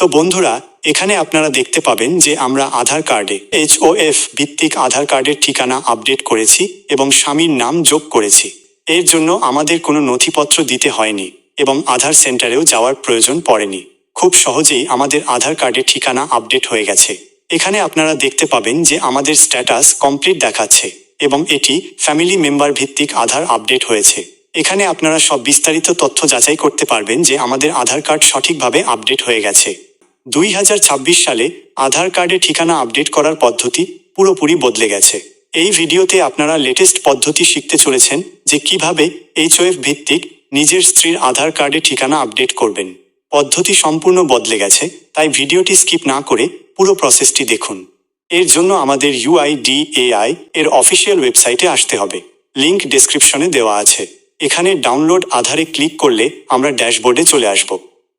তো বন্ধুরা, এখানে আপনারা দেখতে পাবেন যে আমরা আধার কার্ডে এইচ ও এফ ভিত্তিক আধার কার্ডের ঠিকানা আপডেট করেছি এবং স্বামীর নাম যোগ করেছি। এর জন্য আমাদের কোনো নথিপত্র দিতে হয়নি এবং আধার সেন্টারেও যাওয়ার প্রয়োজন পড়েনি। খুব সহজেই আমাদের আধার কার্ডের ঠিকানা আপডেট হয়ে গেছে। এখানে আপনারা দেখতে পাবেন যে আমাদের স্ট্যাটাস কমপ্লিট দেখাচ্ছে এবং এটি ফ্যামিলি মেম্বার ভিত্তিক আধার আপডেট হয়েছে। এখানে আপনারা সব বিস্তারিত তথ্য যাচাই করতে পারবেন যে আমাদের আধার কার্ড সঠিকভাবে আপডেট হয়ে গেছে। দুই হাজার ছাব্বিশ সালে আধার কার্ডে ঠিকানা আপডেট করার পদ্ধতি পুরোপুরি বদলে গেছে। এই ভিডিওতে আপনারা লেটেস্ট পদ্ধতি শিখতে চলেছেন যে কীভাবে এইচওএফ ভিত্তিক নিজের স্ত্রীর আধার কার্ডে ঠিকানা আপডেট করবেন। পদ্ধতি সম্পূর্ণ বদলে গেছে, তাই ভিডিওটি স্কিপ না করে পুরো প্রসেসটি দেখুন। এর জন্য আমাদের ইউআইডিএআই এর অফিসিয়াল ওয়েবসাইটে আসতে হবে। লিংক ডেসক্রিপশনে দেওয়া আছে। এখানে ডাউনলোড আধারে ক্লিক করলে আমরা ড্যাশবোর্ডে চলে আসব।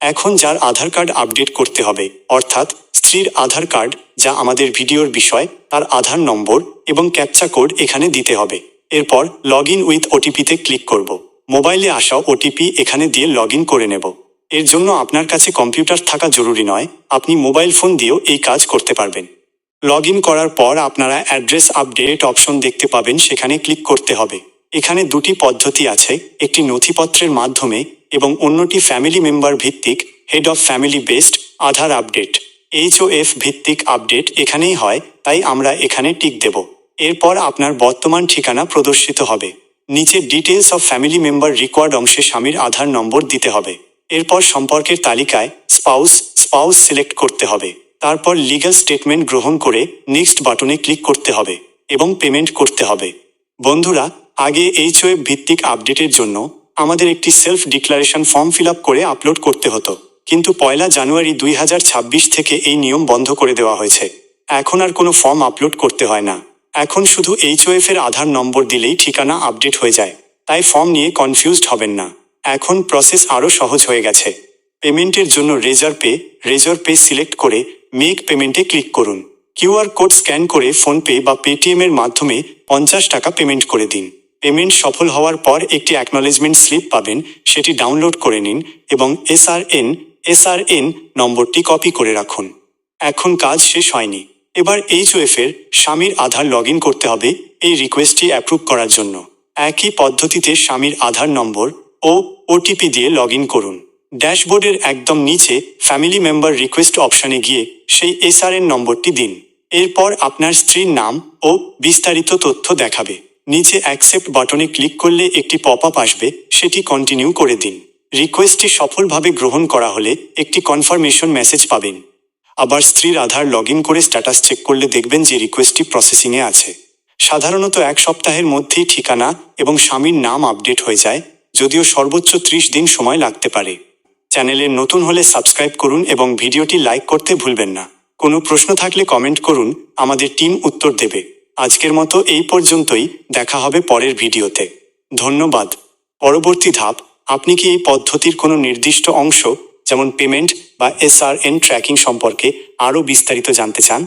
এখন যার আধার কার্ড আপডেট করতে হবে, অর্থাৎ স্ত্রীর আধার কার্ড যা আমাদের ভিডিওর বিষয়, তার আধার নম্বর এবং ক্যাপচা কোড এখানে দিতে হবে। এরপর লগ ইন উইথ ওটিপিতে ক্লিক করব। মোবাইলে আসা ওটিপি এখানে দিয়ে লগ ইন করে নেব। এর জন্য আপনার কাছে কম্পিউটার থাকা জরুরি নয়, আপনি মোবাইল ফোন দিয়েও এই কাজ করতে পারবেন। লগ করার পর আপনারা অ্যাড্রেস আপডেট অপশন দেখতে পাবেন, সেখানে ক্লিক করতে হবে। এখানে দুটি পদ্ধতি আছে, একটি নথিপত্রের মাধ্যমে এবং অন্যটি ফ্যামিলি মেম্বার ভিত্তিক head of family based Aadhaar update HOF ভিত্তিক আপডেট এখানেই হয়, তাই আমরা এখানে টিক দেব। এরপর আপনার বর্তমান ঠিকানা প্রদর্শিত হবে। নিচে details of family member required অংশে স্বামীর আধার নম্বর দিতে হবে। এরপর সম্পর্কের তালিকায় স্পাউস স্পাউস সিলেক্ট করতে হবে। তারপর লিগ্যাল স্টেটমেন্ট গ্রহণ করে নেক্সট বাটনে ক্লিক করতে হবে এবং পেমেন্ট করতে হবে। বন্ধুরা আগে এইচওয়েব ভিত্তিক আপডেটের জন্য আমাদের একটি সেলফ ডিক্লারেশন ফর্ম ফিল করে আপলোড করতে হতো। কিন্তু পয়লা জানুয়ারি দুই হাজার ছাব্বিশ থেকে এই নিয়ম বন্ধ করে দেওয়া হয়েছে। এখন আর কোনো ফর্ম আপলোড করতে হয় না। এখন শুধু এইচওএফ এর আধার নম্বর দিলেই ঠিকানা আপডেট হয়ে যায়। তাই ফর্ম নিয়ে কনফিউজড হবেন না। এখন প্রসেস আরও সহজ হয়ে গেছে। পেমেন্টের জন্য Razorpay Razorpay select করে মেক পেমেন্টে ক্লিক করুন। কিউআর কোড স্ক্যান করে ফোনপে বা পেটিএম এর মাধ্যমে পঞ্চাশ টাকা পেমেন্ট করে দিন। পেমেন্ট সফল হওয়ার পর একটি অ্যাকনলেজমেন্ট স্লিপ পাবেন, সেটি ডাউনলোড করে নিন এবং এসআরএন এসআরএন নম্বরটি কপি করে রাখুন। এখন কাজ শেষ হয়নি। এবার এইচওএফ এর স্বামীর আধার লগ করতে হবে এই রিকোয়েস্টটি অ্যাপ্রুভ করার জন্য। একই পদ্ধতিতে স্বামীর আধার নম্বর ও ওটিপি দিয়ে লগ করুন। ড্যাশবোর্ডের একদম নিচে ফ্যামিলি মেম্বার রিকোয়েস্ট অপশনে গিয়ে সেই এসআরএন নম্বরটি দিন। এরপর আপনার স্ত্রীর নাম ও বিস্তারিত তথ্য দেখাবে। নিচে অ্যাকসেপ্ট বাটনে ক্লিক করলে একটি পপ আপ আসবে, সেটি কন্টিনিউ করে দিন। রিকোয়েস্টটি সফলভাবে গ্রহণ করা হলে একটি কনফার্মেশন মেসেজ পাবেন। আবার স্ত্রীর আধার লগ করে স্ট্যাটাস চেক করলে দেখবেন যে রিকোয়েস্টটি প্রসেসিংয়ে আছে। সাধারণত এক সপ্তাহের মধ্যেই ঠিকানা এবং স্বামীর নাম আপডেট হয়ে যায়, যদিও সর্বোচ্চ ত্রিশ দিন সময় লাগতে পারে। চ্যানেলে নতুন হলে সাবস্ক্রাইব করুন এবং ভিডিওটি লাইক করতে ভুলবেন না। কোনো প্রশ্ন থাকলে কমেন্ট করুন, আমাদের টিম উত্তর দেবে। আজকের মতো এই পর্যন্তই। দেখা হবে পরের ভিডিওতে। ধন্যবাদ। পরবর্তী ধাপ, আপনি কি এই পদ্ধতির কোনো নির্দিষ্ট অংশ, যেমন পেমেন্ট বা এসআরএন ট্র্যাকিং সম্পর্কে আরও বিস্তারিত জানতে চান?